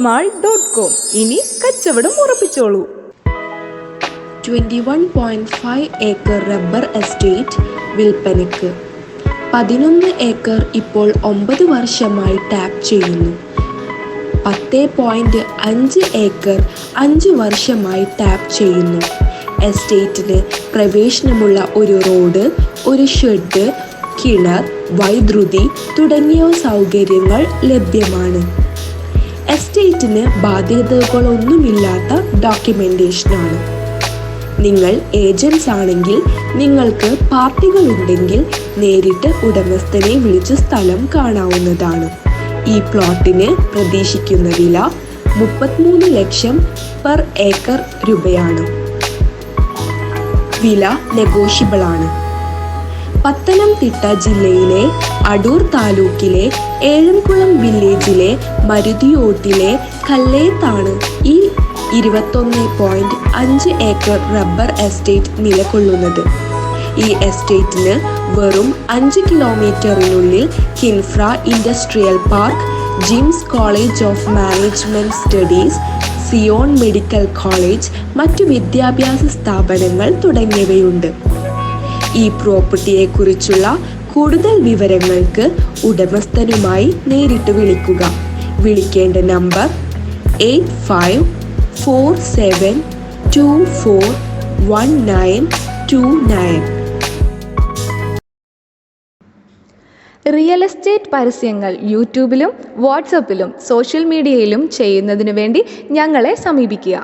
Mall dot com. ഇനി കച്ചവടം ഉറപ്പിച്ചോളൂ. Twenty one point five acre rubber estate വിൽപ്പനയ്ക്ക്. പതിനൊന്ന് ഏക്കർ ഇപ്പോൾ ഒമ്പത് വർഷമായി ടാപ്പ് ചെയ്യുന്നു. പത്ത് പോയിന്റ് അഞ്ച് ഏക്കർ അഞ്ച് വർഷമായി ടാപ്പ് ചെയ്യുന്നു. എസ്റ്റേറ്റിന് പ്രവേശനമുള്ള ഒരു റോഡ് ഒരു ഷെഡ് കിണർ വൈദ്യുതി തുടങ്ങിയ സൗകര്യങ്ങൾ ലഭ്യമാണ്. എസ്റ്റേറ്റിന് ബാധ്യതകളൊന്നുമില്ലാത്ത ഡോക്യുമെന്റേഷനാണ് നിങ്ങൾ ഏജൻസ് ആണെങ്കിൽ നിങ്ങൾക്ക് പാർട്ടികളുണ്ടെങ്കിൽ നേരിട്ട് ഉടമസ്ഥനെ വിളിച്ച് സ്ഥലം കാണാവുന്നതാണ്. ഈ പ്ലോട്ടിന് പ്രതീക്ഷിക്കുന്ന വില മുപ്പത്തിമൂന്ന് ലക്ഷം പെർ ഏക്കർ രൂപയാണ്. വില നെഗോഷ്യബിൾ ആണ് പത്തനംതിട്ട ജില്ലയിലെ അടൂർ താലൂക്കിലെ ഏഴംകുളം വില്ലേജിലെ മരുതിയോട്ടിലെ കല്ലേത്താണ് ഈ ഇരുപത്തൊന്ന് പോയിന്റ് അഞ്ച് ഏക്കർ റബ്ബർ എസ്റ്റേറ്റ് നിലകൊള്ളുന്നത്. ഈ എസ്റ്റേറ്റിന് വെറും അഞ്ച് കിലോമീറ്ററിനുള്ളിൽ Kinfra industrial park Jims college of management studies Zion medical college മറ്റു വിദ്യാഭ്യാസ സ്ഥാപനങ്ങൾ തുടങ്ങിയവയുണ്ട്. ഈ പ്രോപ്പർട്ടിയെക്കുറിച്ചുള്ള കൂടുതൽ വിവരങ്ങൾക്ക് ഉടമസ്ഥനുമായി നേരിട്ട് വിളിക്കുക. വിളിക്കേണ്ട number eight five four seven two four one nine two nine. Real estate പരസ്യങ്ങൾ യൂട്യൂബിലും വാട്സപ്പിലും സോഷ്യൽ മീഡിയയിലും ചെയ്യുന്നതിനു വേണ്ടി ഞങ്ങളെ സമീപിക്കുക.